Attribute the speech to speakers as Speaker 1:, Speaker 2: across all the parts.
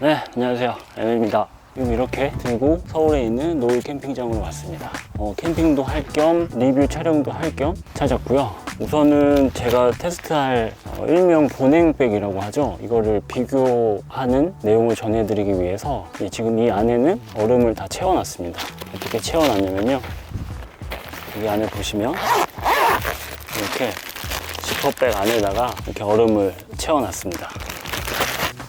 Speaker 1: 네, 안녕하세요. 지금 이렇게 들고 서울에 있는 노을 캠핑장으로 왔습니다. 어, 캠핑도 할 겸 리뷰 촬영도 할 겸 찾았고요. 우선은 제가 테스트할 어, 일명 보냉백이라고 하죠. 이거를 비교하는 내용을 전해드리기 위해서 이- 지금 이 안에는 얼음을 다 채워놨습니다. 어떻게 채워놨냐면요. 여기 안에 보시면 이렇게 지퍼백 안에다가 이렇게 얼음을 채워놨습니다.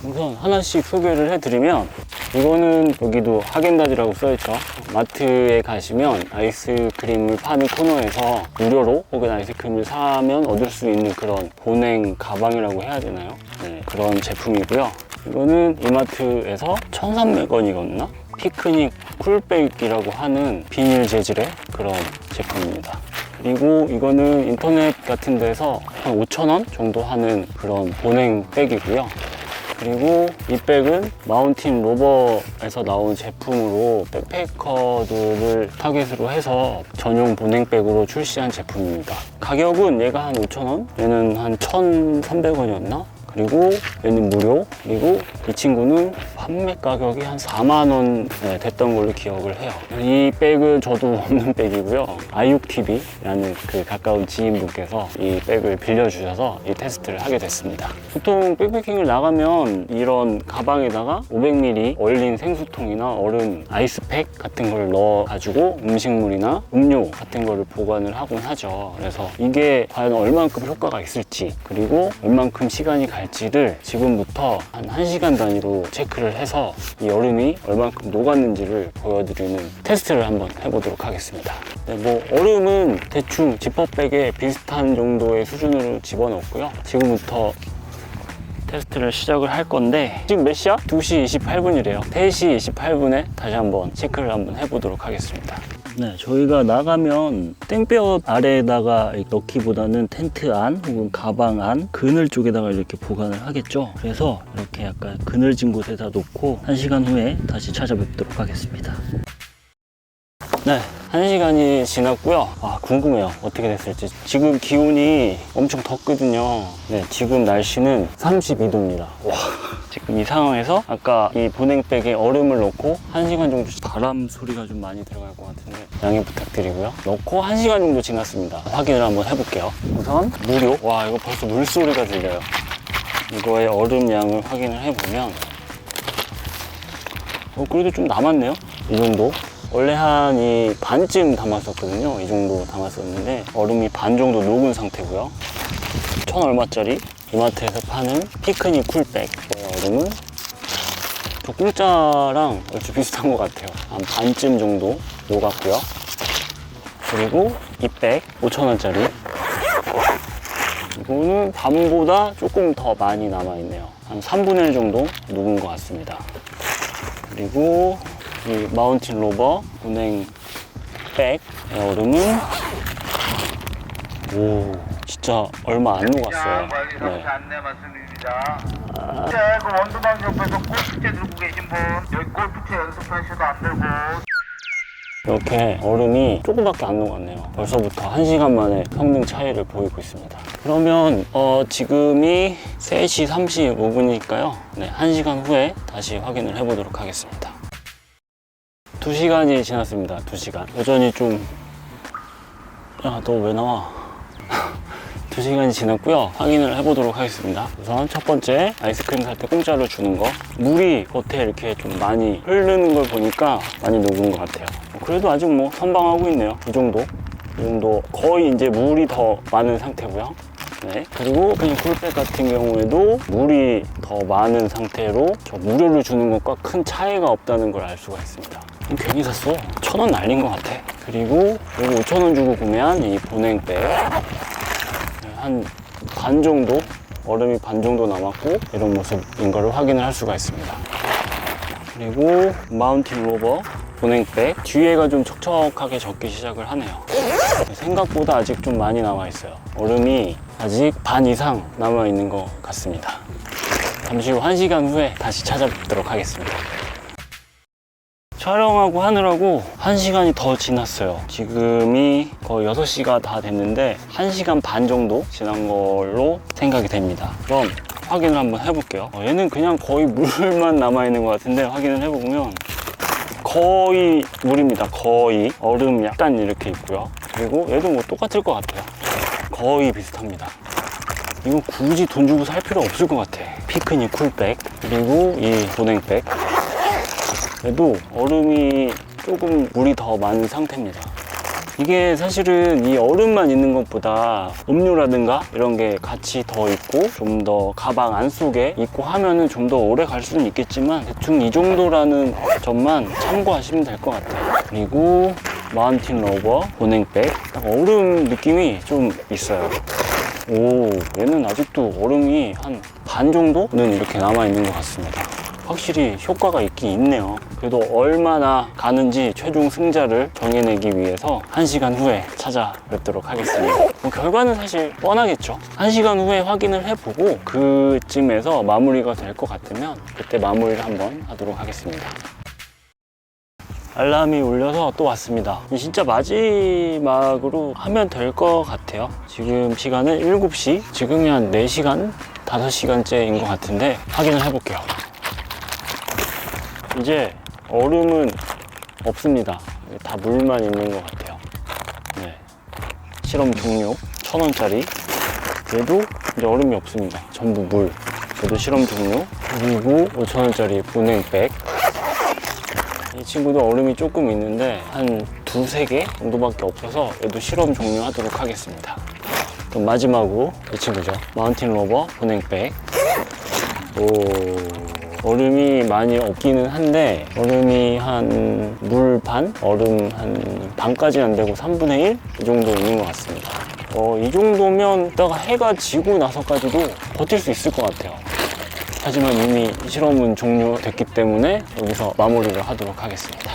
Speaker 1: 우선 하나씩 소개를 해드리면 이거는 여기도 하겐다즈라고 써있죠 마트에 가시면 아이스크림을 파는 코너에서 무료로 혹은 아이스크림을 사면 얻을 수 있는 그런 보냉 가방이라고 해야 되나요? 네, 그런 제품이고요 이거는 이마트에서 1300원이었나? 피크닉 쿨백이라고 하는 비닐 재질의 그런 제품입니다 그리고 이거는 인터넷 같은 데서 한 5,000원 정도 하는 그런 보냉 백이고요 그리고 이 백은 마운틴 로버에서 나온 제품으로 백패커들을 타겟으로 해서 전용 보냉백으로 출시한 제품입니다. 가격은 얘가 한 5,000원, 얘는 한 1,300원이었나? 그리고 얘는 무료, 그리고 이 친구는 판매 가격이 한 4만원 됐던 걸로 기억을 해요. 이 백은 저도 없는 백이고요. iukTV라는 그 가까운 지인분께서 이 백을 빌려주셔서 이 테스트를 하게 됐습니다. 보통 백패킹을 나가면 이런 가방에다가 500ml 얼린 생수통이나 얼음 아이스팩 같은 걸 넣어가지고 음식물이나 음료 같은 거를 보관을 하곤 하죠. 그래서 이게 과연 얼만큼 효과가 있을지 그리고 얼만큼 시간이 갈지를 지금부터 한 1시간 단위로 체크를 해서 이 얼음이 얼만큼 녹았는지를 보여드리는 테스트를 한번 해보도록 하겠습니다. 네, 뭐 얼음은 대충 지퍼백에 비슷한 정도의 수준으로 집어넣고요. 지금부터 테스트를 시작을 할 건데 지금 몇 시야? 2시 28분이래요 3시 28분에 다시 한번 체크를 한번 해보도록 하겠습니다 네, 저희가 나가면 땡볕 아래에다가 넣기보다는 텐트 안 혹은 가방 안 그늘 쪽에다가 이렇게 보관을 하겠죠. 그래서 이렇게 약간 그늘진 곳에다 놓고 1시간 후에 다시 찾아뵙도록 하겠습니다. 네, 한 시간이 지났고요. 아, 궁금해요. 어떻게 됐을지. 지금 기온이 엄청 덥거든요. 네, 지금 날씨는 32도입니다. 와. 지금 이 상황에서 아까 이 보냉백에 얼음을 넣고 1시간 정도 바람 소리가 좀 많이 들어갈 것 같은데 양해 부탁드리고요. 넣고 1시간 정도 지났습니다. 확인을 한번 해볼게요. 우선 무료. 와, 이거 벌써 물소리가 들려요. 이거의 얼음 양을 확인을 해보면 어, 그래도 좀 남았네요. 이 정도. 원래 한 이 반쯤 담았었거든요. 이 정도 담았었는데 얼음이 반 정도 녹은 상태고요. 천 얼마짜리 이마트에서 파는 피크닉 쿨백 이 얼음은 저 공짜랑 얼추 비슷한 것 같아요. 한 반쯤 정도 녹았고요. 그리고 이 백 5천원짜리 이거는 밤보다 조금 더 많이 남아있네요. 한 3분의 1 정도 녹은 것 같습니다. 그리고 이 마운틴 로버 은행 백 얼음은 오 진짜 얼마 안 녹았어요. 네.
Speaker 2: 안내 말씀드립니다. 네, 그 원두방 옆에서 골프채 들고 계신 분, 여기 골프채 연습하셔도 안 되고,
Speaker 1: 이렇게 얼음이 조금밖에 안 녹았네요. 벌써부터 1시간 만에 성능 차이를 보이고 있습니다. 그러면 어, 지금이 3시 35분이니까요. 네, 1시간 후에 다시 확인을 해보도록 하겠습니다. 2시간이 지났습니다. 2시간. 여전히 좀... 야, 너 왜 나와? 2시간이 지났고요. 확인을 해보도록 하겠습니다. 우선 첫 번째 아이스크림 살 때 공짜로 주는 거. 물이 겉에 이렇게 좀 많이 흐르는 걸 보니까 많이 녹은 것 같아요. 그래도 아직 뭐 선방하고 있네요. 이 정도. 이 정도. 거의 이제 물이 더 많은 상태고요. 네. 그리고 그냥 쿨백 같은 경우에도 물이 더 많은 상태로 저 무료로 주는 것과 큰 차이가 없다는 걸 알 수가 있습니다. 괜히 샀어. 천 원 날린 것 같아. 그리고 여기 5천 원 주고 구매한 이 보냉백. 한반 정도 얼음이 반 정도 남았고 이런 모습인 것을 확인을 할 수가 있습니다 그리고 마운틴 로버 보냉백 뒤에가 좀 척척하게 젖기 시작을 하네요 생각보다 아직 좀 많이 남아 있어요 얼음이 아직 반 이상 남아 있는 것 같습니다 잠시 후 1시간 후에 다시 찾아뵙도록 하겠습니다 촬영하고 하느라고 1시간이 더 지났어요. 지금이 거의 6시가 다 됐는데 1시간 반 정도 지난 걸로 생각이 됩니다. 그럼 확인을 한번 해볼게요. 어, 얘는 그냥 거의 물만 남아있는 것 같은데 확인을 해보면 거의 물입니다. 거의 얼음 약간 이렇게 있고요. 그리고 얘도 뭐 똑같을 것 같아요. 거의 비슷합니다. 이거 굳이 돈 주고 살 필요 없을 것 같아. 피크닉 쿨백 그리고 이 보냉백 얘도 얼음이 조금 물이 더 많은 상태입니다. 이게 사실은 이 얼음만 있는 것보다 음료라든가 이런 게 같이 더 있고 좀 더 가방 안 속에 있고 하면은 좀 더 오래 갈 수는 있겠지만 대충 이 정도라는 점만 참고하시면 될 것 같아요. 그리고 마운틴 로버 보냉백 딱 얼음 느낌이 좀 있어요. 오 얘는 아직도 얼음이 한 반 정도는 이렇게 남아 있는 것 같습니다. 확실히 효과가 있긴 있네요. 그래도 얼마나 가는지 최종 승자를 정해내기 위해서 1시간 후에 찾아뵙도록 하겠습니다. 뭐 결과는 사실 뻔하겠죠. 1시간 후에 확인을 해보고 그쯤에서 마무리가 될 것 같으면 그때 마무리를 한번 하도록 하겠습니다. 알람이 울려서 또 왔습니다. 진짜 마지막으로 하면 될 것 같아요. 지금 시간은 7시, 지금이 한 4시간, 5시간째인 것 같은데 확인을 해볼게요. 이제 얼음은 없습니다. 다 물만 있는 것 같아요. 네. 실험 종료 1000원짜리. 얘도 이제 얼음이 없습니다. 전부 물. 얘도 실험 종료. 그리고 5000원짜리 보냉백. 이 친구도 얼음이 조금 있는데 한 두세 개 정도밖에 없어서 얘도 실험 종료하도록 하겠습니다. 그럼 마지막으로 이 친구죠. 마운틴 로버 보냉백. 오, 얼음이 많이 없기는 한데 얼음이 한 물 반? 얼음 한 반까지는 안 되고 3분의 1? 이 정도 있는 것 같습니다. 어, 이 정도면 이따가 해가 지고 나서까지도 버틸 수 있을 것 같아요. 하지만 이미 실험은 종료됐기 때문에 여기서 마무리를 하도록 하겠습니다.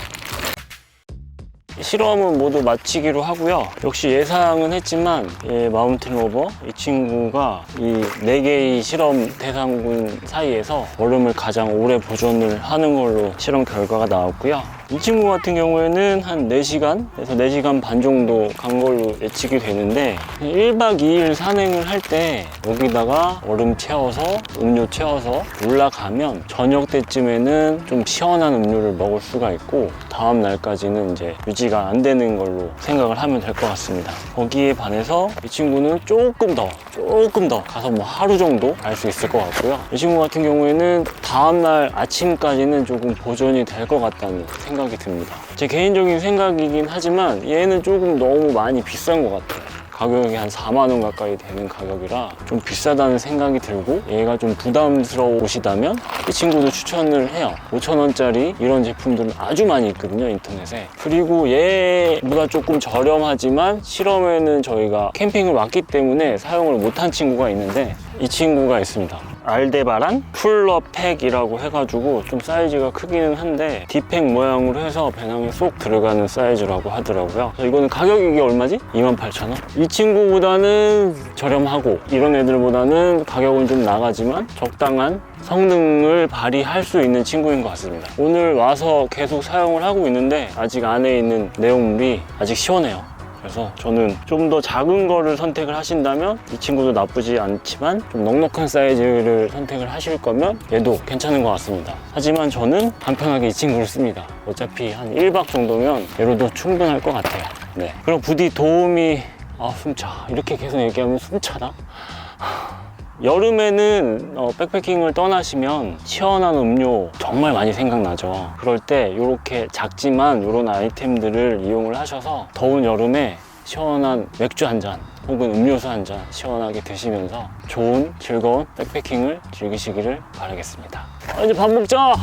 Speaker 1: 실험은 모두 마치기로 하고요. 역시 예상은 했지만 이 마운틴 로버 이 친구가 이네 개의 실험 대상군 사이에서 얼음을 가장 오래 보존을 하는 걸로 실험 결과가 나왔고요. 이 친구 같은 경우에는 한 4시간에서 4시간 반 정도 간 걸로 예측이 되는데 1박 2일 산행을 할 때 여기다가 얼음 채워서 음료 채워서 올라가면 저녁 때쯤에는 좀 시원한 음료를 먹을 수가 있고 다음 날까지는 이제 유지가 안 되는 걸로 생각을 하면 될 것 같습니다. 거기에 반해서 이 친구는 조금 더 조금 더 가서 뭐 하루 정도 갈 수 있을 것 같고요. 이 친구 같은 경우에는 다음 날 아침까지는 조금 보존이 될 것 같다는 생각 이 듭니다. 제 개인적인 생각이긴 하지만 얘는 조금 너무 많이 비싼 것 같아요. 가격이 한 4만 원 가까이 되는 가격이라 좀 비싸다는 생각이 들고 얘가 좀 부담스러우시다면 이 친구도 추천을 해요 5천 원짜리 이런 제품들은 아주 많이 있거든요 인터넷에 그리고 얘보다 조금 저렴하지만 실험에는 저희가 캠핑을 왔기 때문에 사용을 못한 친구가 있는데 이 친구가 있습니다 알데바란 풀러팩이라고 해가지고 좀 사이즈가 크기는 한데 디팩 모양으로 해서 배낭에 쏙 들어가는 사이즈라고 하더라고요 이거는 가격이 이게 얼마지? 28,000원? 이 친구보다는 저렴하고 이런 애들보다는 가격은 좀 나가지만 적당한 성능을 발휘할 수 있는 친구인 것 같습니다 오늘 와서 계속 사용을 하고 있는데 아직 안에 있는 내용물이 아직 시원해요 그래서 저는 좀 더 작은 거를 선택을 하신다면 이 친구도 나쁘지 않지만 좀 넉넉한 사이즈를 선택을 하실 거면 얘도 괜찮은 것 같습니다. 하지만 저는 간편하게 이 친구를 씁니다. 어차피 한 1박 정도면 얘로도 충분할 것 같아요. 네. 그럼 부디 도움이 아 숨차 이렇게 계속 얘기하면 숨차나? 여름에는 어, 백패킹을 떠나시면 시원한 음료 정말 많이 생각나죠. 그럴 때 이렇게 작지만 이런 아이템들을 이용을 하셔서 더운 여름에 시원한 맥주 한 잔 혹은 음료수 한 잔 시원하게 드시면서 좋은 즐거운 백패킹을 즐기시기를 바라겠습니다. 아, 이제 밥 먹자.